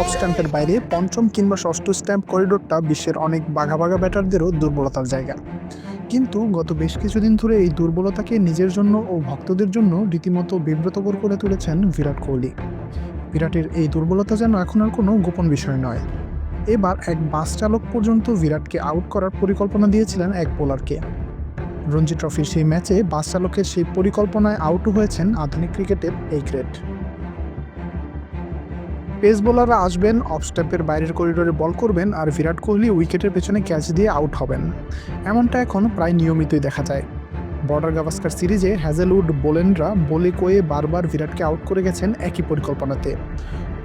Of স্ট্যাম্পের বাইরে পঞ্চম কিংবা ষষ্ঠ স্ট্যাম্প করিডোরটা বিশ্বের অনেক বাঘা বাঘা ব্যাটারদেরও দুর্বলতার জায়গা। কিন্তু গত বেশ কিছুদিন ধরে এই দুর্বলতাকে নিজের জন্য ও ভক্তদের জন্য রীতিমতো বিব্রতকর করে তুলেছেন বিরাট কোহলি। বিরাটের এই দুর্বলতা যেন এখন আর কোনো গোপন বিষয় নয়। এবার এক বাস চালক পর্যন্ত বিরাটকে আউট করার পরিকল্পনা দিয়েছিলেন এক বোলারকে। রঞ্জি ট্রফির সেই ম্যাচে বাস চালকের সেই পরিকল্পনায় আউটও হয়েছেন আধুনিক ক্রিকেটের এই গ্রেট পেস বোলাররা আসবেন অফ স্টেপের বাইরের করিডোরে বল করবেন আর বিরাট কোহলি উইকেটের পেছনে ক্যাচ দিয়ে আউট হবেন। এমনটা এখন প্রায় নিয়মিতই দেখা যায়। বর্ডার গাভাস্কার সিরিজে হ্যাজেলউড বোলেনরা বলে কয়ে বারবার বিরাটকে আউট করে গেছেন একই পরিকল্পনাতে।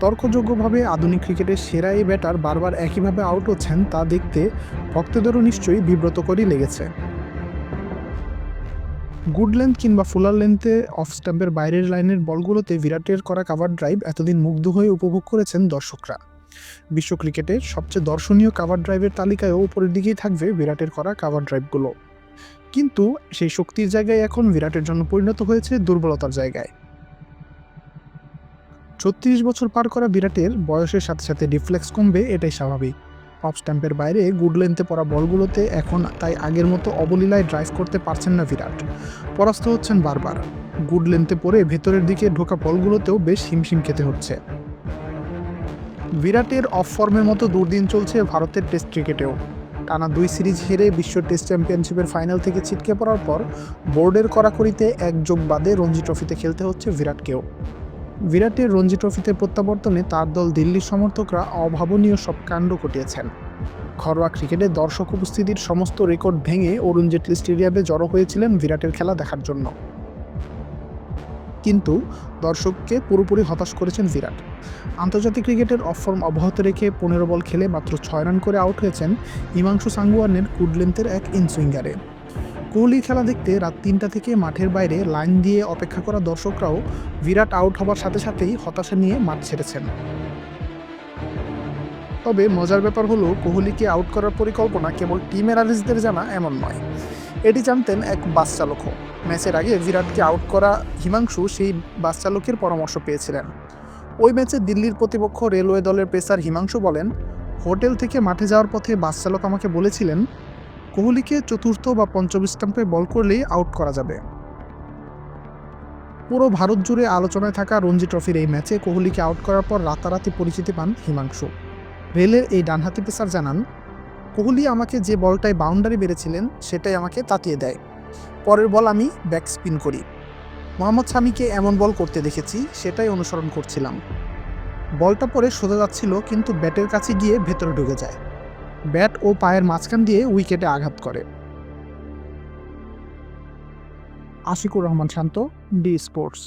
তর্কযোগ্যভাবে আধুনিক ক্রিকেটের সেরা এই ব্যাটার বারবার একইভাবে আউট হচ্ছেন তা দেখতে ভক্তদেরও নিশ্চয়ই বিব্রতকরই লেগেছে। গুড লেন্থ কিংবা ফুলার লেন্থে অফ স্টাম্পের বাইরের লাইনের বলগুলোতে বিরাটের করা কাভার ড্রাইভ এতদিন মুগ্ধ হয়ে উপভোগ করেছেন দর্শকরা। বিশ্ব ক্রিকেটের সবচেয়ে দর্শনীয় কাভার ড্রাইভের তালিকায়ও উপরের দিকেই থাকবে বিরাটের করা কাভার ড্রাইভগুলো কিন্তু সেই শক্তির জায়গায় এখন বিরাটের জন্য পরিণত হয়েছে দুর্বলতার জায়গায়। ছত্রিশ বছর পার করা বিরাটের বয়সের সাথে সাথে রিফ্লেক্স কমবে, এটাই স্বাভাবিক। অফ স্ট্যাম্পের বাইরে গুড লেন্থে পড়া বলগুলোতে এখন তাই আগের মতো অবলীলায় ড্রাইভ করতে পারছেন না বিরাট। পরাস্ত হচ্ছেন বারবার। গুড লেন্থে পড়ে ভেতরের দিকে ঢোকা বলগুলোতেও বেশ হিমশিম খেতে হচ্ছে। বিরাটের অফ ফর্মের মতো দুর্দিন চলছে ভারতের টেস্ট ক্রিকেটেও টানা দুই সিরিজ হেরে বিশ্ব টেস্ট চ্যাম্পিয়নশিপের ফাইনাল থেকে ছিটকে পড়ার পর বোর্ডের কড়াকড়িতে এক যোগ বাদে রঞ্জি ট্রফিতে খেলতে হচ্ছে বিরাটকেও। বিরাটের রঞ্জি ট্রফিতে প্রত্যাবর্তনে তার দল দিল্লির সমর্থকরা অভাবনীয় সব কাণ্ড ঘটিয়েছেন। ঘরোয়া ক্রিকেটে দর্শক উপস্থিতির সমস্ত রেকর্ড ভেঙে অরুণ জেটলি স্টেডিয়ামে জড়ো হয়েছিলেন বিরাটের খেলা দেখার জন্য। কিন্তু দর্শককে পুরোপুরি হতাশ করেছেন বিরাট। আন্তর্জাতিক ক্রিকেটের অফ ফর্ম অব্যাহত রেখে পনেরো বল খেলে মাত্র ছয় রান করে আউট হয়েছেন হিমাংশু সাঙ্গুয়ানের কুডলেন্থের এক ইনসুইঙ্গারে। কোহলির খেলা দেখতে রাত তিনটা থেকে মাঠের বাইরে লাইন দিয়ে অপেক্ষা করা দর্শকরাও বিরাট আউট হবার সাথে সাথেই হতাশা নিয়ে মাঠ ছেড়েছেন। তবে মজার ব্যাপার হলো, কোহলিকে আউট করার পরিকল্পনা কেবল টিম অ্যানালিস্টদের জানা এমন নয়। এটি জানতেন এক বাস চালকও ম্যাচের আগে বিরাটকে আউট করা হিমাংশু সেই বাস চালকের পরামর্শ পেয়েছিলেন। ওই ম্যাচে দিল্লির প্রতিপক্ষ রেলওয়ে দলের পেসার হিমাংশু বলেন, হোটেল থেকে মাঠে যাওয়ার পথে বাস চালক আমাকে বলেছিলেন কোহলিকে চতুর্থ বা পঞ্চম স্টাম্পে বল করলেই আউট করা যাবে। পুরো ভারত জুড়ে আলোচনায় থাকা রঞ্জি ট্রফির এই ম্যাচে কোহলিকে আউট করার পর রাতারাতি পরিচিতি পান হিমাংশু। রেলের এই ডানহাতি পেসার জানান, কোহলি আমাকে যে বলটায় বাউন্ডারি বেড়েছিলেন সেটাই আমাকে তাতিয়ে দেয়। পরের বল আমি ব্যাক স্পিন করি। মোহাম্মদ শামিকে এমন বল করতে দেখেছি, সেটাই অনুসরণ করছিলাম। বলটা পরে সোজা যাচ্ছিল, কিন্তু ব্যাটের কাছে গিয়ে ভেতরে ঢুকে যায়। ব্যাট ও পায়ের মাঝখান দিয়ে উইকেটে আঘাত করে। Ashikur Rahman Shanto D sports.